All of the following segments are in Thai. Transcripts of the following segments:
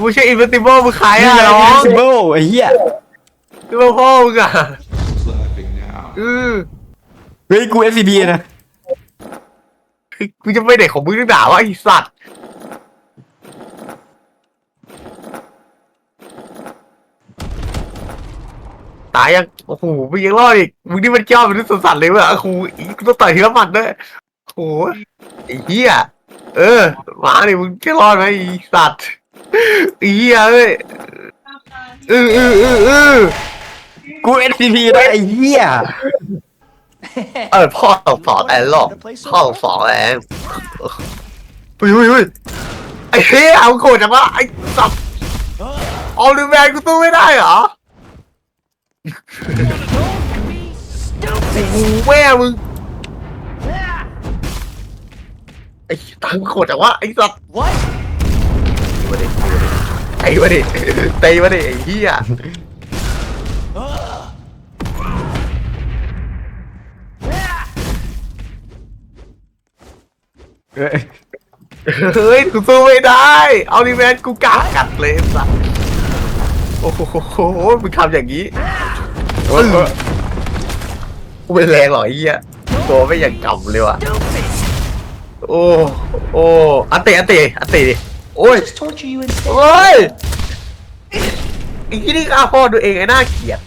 มึงใช่อินเวสติเบิลมึงขายนี่อะไงน้องซิเบิลไอ้เหี้ยคือมาพ่อมึงอะ laughing now. เออเฮ้ยกู SCP นะคือกูจะไม่เด็กของมึงตั้งด่าวะไอสัตว์ตายยังโอ้โหมึงยังรอดอีกมึงนี่มันเจ้าเป็นที่สุดสัตว์เลยเว้ยโอ้โหอีกกูต้องต่อยทีละหมัดด้วยโอ้โหไอ้เหี้ยเออมาดิมึงจะรอดไหมไอ้สัตว์ไอ้ เหี้ยเอ้ยเออเออเออเออกู SCP นะไอ้เหี้ยเออพ่อสองสอนแอนหรอกพ่อสองสอนแอนเฮ้ยเฮ้ยเฮ้ยไอ้เหี้ยเอาโกรธจังวะไอ้สัตว์ออลดูแมนกูสู้ไม่ได้เหรอไอ้หูแม่มึงไอ้ตังโกรธจังวะไอ้สัต ว์ What? ไอ้มาดิไอ้มาดิไอ้เหี้ยเอ้ยเฮ้ยกูสู้ไม่ได้ เอาดิแมนกูกล้ากัดเลยไอ้สัตว์โอ้โหมึงทำอย่างนี้โอ้ยโอ้ยกูเป็นแรงเหรอไอ้เหี้ยตัวไม่อย่างกำเลยว่ะโอ้โอ้อันเตะอันเตะอันเตะดิ โอ้ย Just torture you instead. โอ้ยไอ้ที่นี่ฆ่าพ่อตัวเองไอ้น่าเกลียด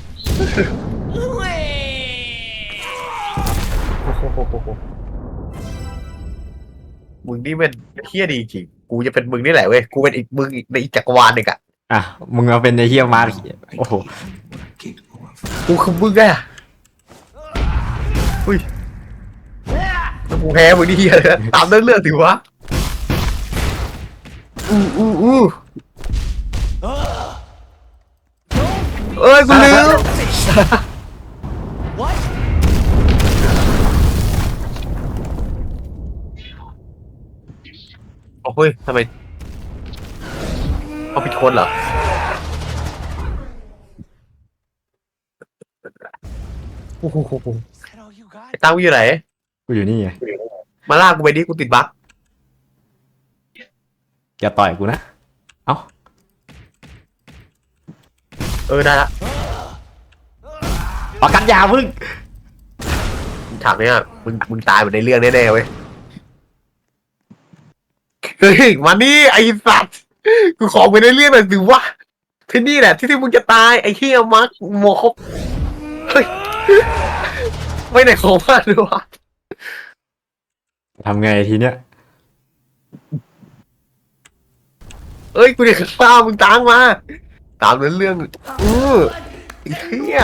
โอ้โหมึงนี่เป็นเฮี้ยดีจริง กูจะเป็นมึงนี่แหละเว้ย กูเป็นอีกมึงอีกในอีกจักรวาลหนึ่งอะอะ มึงมาเป็นไอ้เหี้ยมาร์คโอ้โห กูคือมึงไงอะอุ้ยแล้วกูแพ้มึงนี่เฮียเลยนะตามเรื่องเรื่องถือวะ อู้อู้อู้เอ้ยกูลืม What? โอ้ยทำไมเอาผิดคนเหรอโอ้โห Is that all you got? ไอ้ตั้งกูอยู่ไหน กูอยู่นี่ไงมาลากกูไปดิกูติดบั๊ก อย่าต่อยกูนะ เอ้า เออได้ละปากกัดยามึงฉากเนี้ยมึงมึงตายเหมือนในเรื่องแน่ๆเว้ยเฮ้ยมานี่ไอ้สัตว์กูขอไปในเรื่องหน่อยสิวะที่นี่แหละ ที่ที่มึงจะตายไอ้เฮียมาร์คโมคบเฮ้ยไม่ไหนของมันเลยวะทำไงทีเนี้ย เอ้ยกูเด็กข้ามึงตามมา ตามเรื่องอือไอ้เฮีย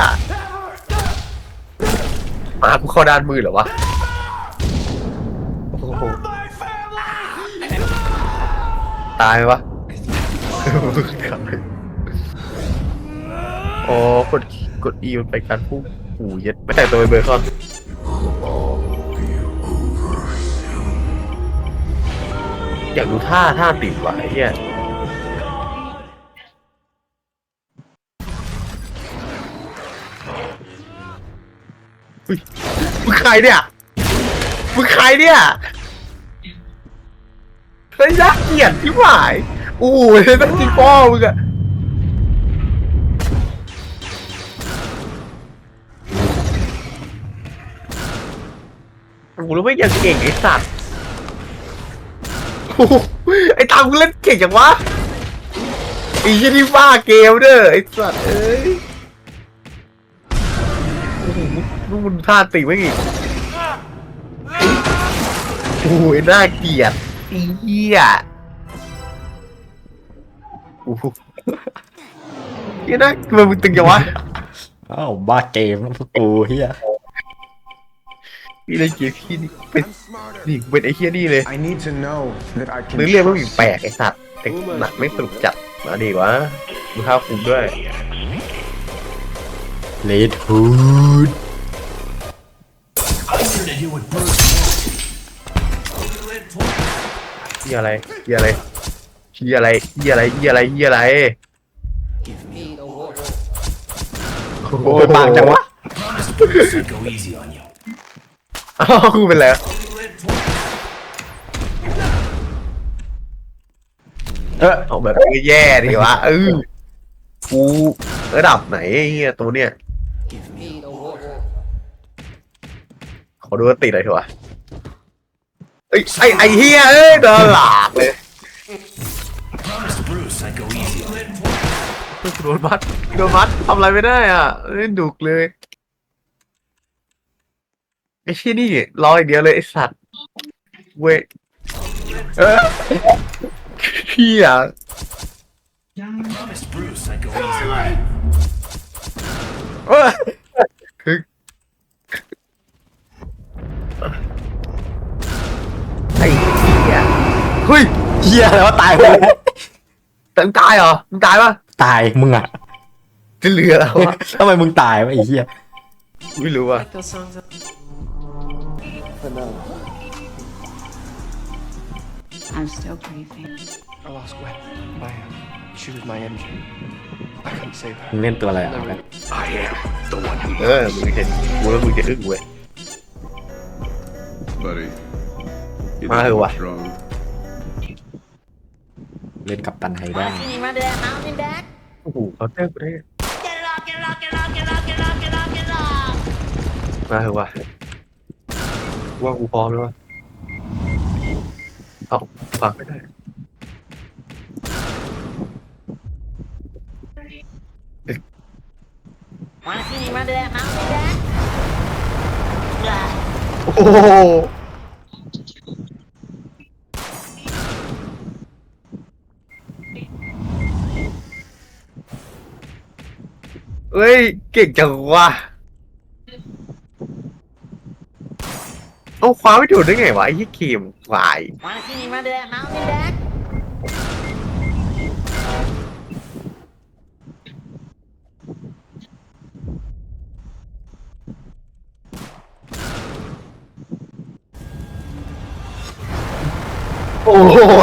มากูเข้าด้านมือเหรอวะโอ้โหตายไหมวะโอ้กดกด E มันไปการพุ่งหูเย็ดไม่แต่ตัวเป็นเบอร์คอนอยากดูท่าท่าติดไอ้เหี้ย มึงใครเนี่ยมึงใครเนี่ยเฮ้ยน่าเกลียดที่หมายโอ้ยต้องกินพ่อมึงอะโอ้โหแล้วไม่ยังเก่งไอ้สัตว์โอ้โหไอ้ตามมึงเล่นเก่งจังวะไอ้ยี่นี่บ้าเกมเด้อไอ้สัตว์เอ้ย มึงมึงท่าตีไม่อีกโอ้ยน่าเกลียดไอ้เหี้ยโอ้โหเหี้ยน่ามันมึงตึงจังวะอ้าวบ้าเกมแล้วพวกกูเฮียนี่เลยเกลียดที่นี่เป็นนี่เป็นไอ้เหี้ยนี่เลย I need to know that I can นึกเรียกว่า trust แปลกไอ้สัตว์แต่หนักไม่สนุกจัดมาดีวะดูข้าวคุมด้วยเลดฮูด เหี้ยอะไรเหี้ยอะไรเหี้ยอะไรเหี้ยอะไรเฮียอะไรเหี้ยอะไรโอ้ยปากจังวะ Go easy on you. อ้าวกูเป็นไรวะเออเอาแบบแย่ดีวะเออกูระดับไหนไอ้เหี้ยตัวเนี้ย อดูว่าติดอะไรเถอะวะเอ้ยไอ้ไอ้เฮียเอ้ยเดินหลากเลย Promise Bruce I'd go easy on him. โดนมัดโดนมัดทำอะไรไม่ได้อะเล่นดุกเลยไอ้ชี่นี่รออีกเดียวเลยไอ้สัตว์เว้ยเออเฮีย Promise Bruce I'd go easy on him. เออ ไอ้เฮียเฮ้ยเฮียแล้วาตายไปแล้วแต่มึงตายเหรอมึงตายปะตายมึงอะจะเหลือแล้ววะทำไมมึงตายวะไอ้เฮียไม่รู้อะ I'm still grieving. I lost Gwen. My, uh, she was my engine. I couldn't save มึ her. งเล่นตัวอะไรอะ I am the one who เออมึงเห็นกูแล้วมึงจะอึ้งเว้ย buddy. You Ai know quá. what's wrong. เล่นกับตันไฮได้ Wanna see me run to that mountain and back? โอ้โหเขาเต้นไปได้ Get it off, get it off, get it off, get it off, get it off, get it off, get it off. มาเถอะวะว่ากูพร้อมแล้ววะเอาฟังไม่ได้ Wanna see me run to that mountain and back? โอ้โหเอ้ย เก่งจังวะเอาคว้าไม่ถูกได้ไงวะไอ้ที่เกมวาย Wanna see me run to that mountain and back? โอ้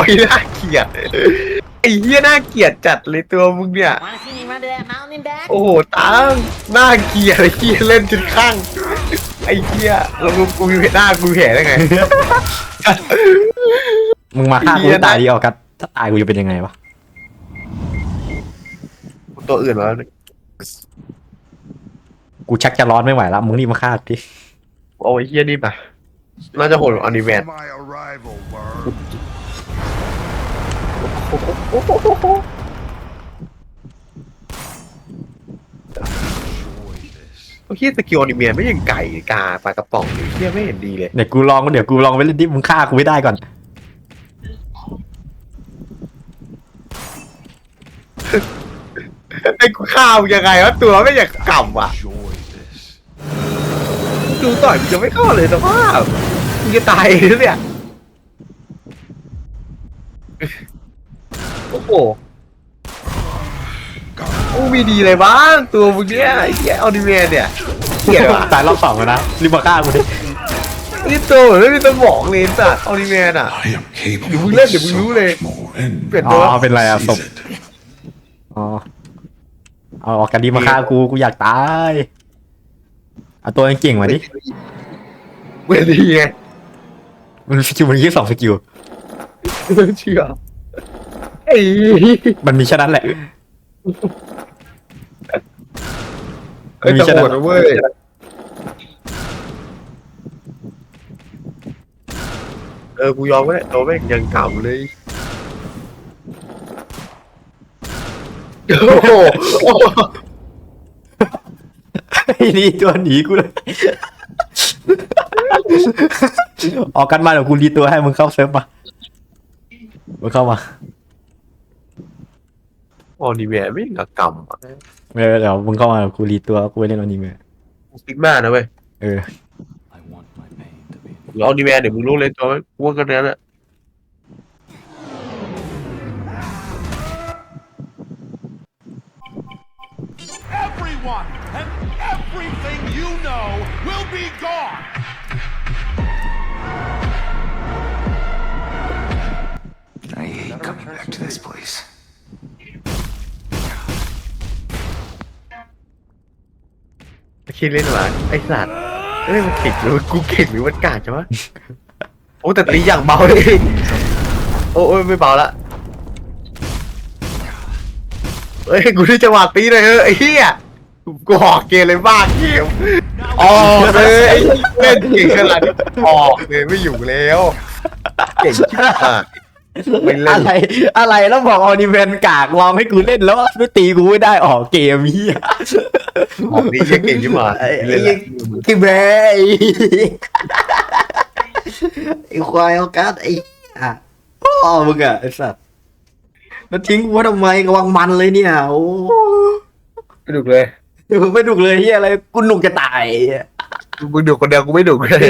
ยน่าเกลียดไอ้เหี้ยน่าเกลียดจัดเลยตัวมึงเนี่ย Wanna see me run to that mountain and back? โอ้โหตังน่าเกลียดไอ้เหี้ยเล่นจนข้างไอ้เหี้ยแล้วกูกูมีหน้ากูแผลได้ไง มึงมาฆ่ากูเหี้ยให้ตายดีออกกันถ้าตายกูจะเป็นยังไงวะตัวอื่นมาแล้วเนี่ยกูชักจะร้อนไม่ไหวแล้วมึงรีบมาฆ่าดิโอ้ยเหี้ยนี่ป่ะน่าจะโหดกว่าอนิเมะ My arrival, Burr. โอ้เหี้ยสกิลอนิเมะไม่ยังไก่กาปลากระป๋องเลยเหี้ยไม่เห็นดีเลย เดี๋ยวกูลองเดี๋ยวกูลองไปเล่นดิมึงฆ่ากูไม่ได้ก่อน ไอ้กูข้าวยังไงวะตัวไม่อยากกลับว่ะ Enjoy this. ดูต่อยมึงจะไม่เข้าเลยสภาพมึงจะตายเองนะเนี่ย โอ้โหโอ้มีดีเลยบ้างตัวมึงเนี่ยไอ้เหี้ยอนิเมะเนี่ยเกลียดว่ะตายรอบสองแล้วนะรีบมาฆ่ากูดินี่ตัวเหมือนไม่มีสมองเลยสัตว์อนิเมะอะ I am capable Đừng of lên, đừng so much lên. more and เปลี่ยนอ๋ตัวอเป็นไรอะศพ Seize it. อ๋อเอาออกกันดีมาฆ่ากูกูอยากตายเอาตัวเก่งๆมาดิเวทีไงมันสกิลมันแค่สองสกิล เชื่อ ไอ้มันมีแค่นั้นแหละไอ้ยมีตำแค่รนั้วจนนะเว้ยเออกูยอมก็ได้ตัวแม่งยังเก่าเลยโอ้โหโอ้โหไอ้นี่ตัวหนีกูเลย ออกกันมาเดี๋ยวกูรีตัวให้มึงเข้าเซิร์ฟมา มึงเข้ามา ออนิเมะไม่งกับกำอะเดี๋ยวเดี๋ยวมึงเข้ามาเดี๋ยวกูรีตัวกูไปเล่นอนิเมะซิกมานะเว้ยเออ I want my pain to be เดี๋ยวออนิเมะเดี๋ยวมึงรู้เลยตัวกูว่ากันนั้นแหละ Everyone and everything you know will be gone. คิดเล่นหวานไอ้สัตว์เอ้ยมันเก่งหรือกูเก่งหรือมันกาดจังวะโอ้แต่ตีอย่างเบาเลยโอ้ยไม่เบาละเอ้ยกูได้จังหวะตีเลยเออไอ้เหี้ยกูออกเกมเลยบ้าเกมออกเลยไอ้เล่นเก่งขนาดนี้ออกเลยไม่อยู่แล้ว เก่งชิบหาย ไม่เล่อะนไร อะไรแล้วบอกออนิเวนกากลองให้กูเล่นแล้วไม่ตีกูไม่ได้ออกเกมเฮียออกนี่เก่งชิบหายไอ้เล่นแล้วที่แม่ไอ้ไอ้ควายเอากัสไอ้อะพ่อมึงอะไอ้สัตว์แล้วทิ้งกูไว้ทำไมกำลังมันเลยเนี่ยโอ้ไม่ดุเลยไม่ดุกเลยเฮียอะไรกูหนุกจะตาย มึงดุคนเดียวกูไม่ดุเลย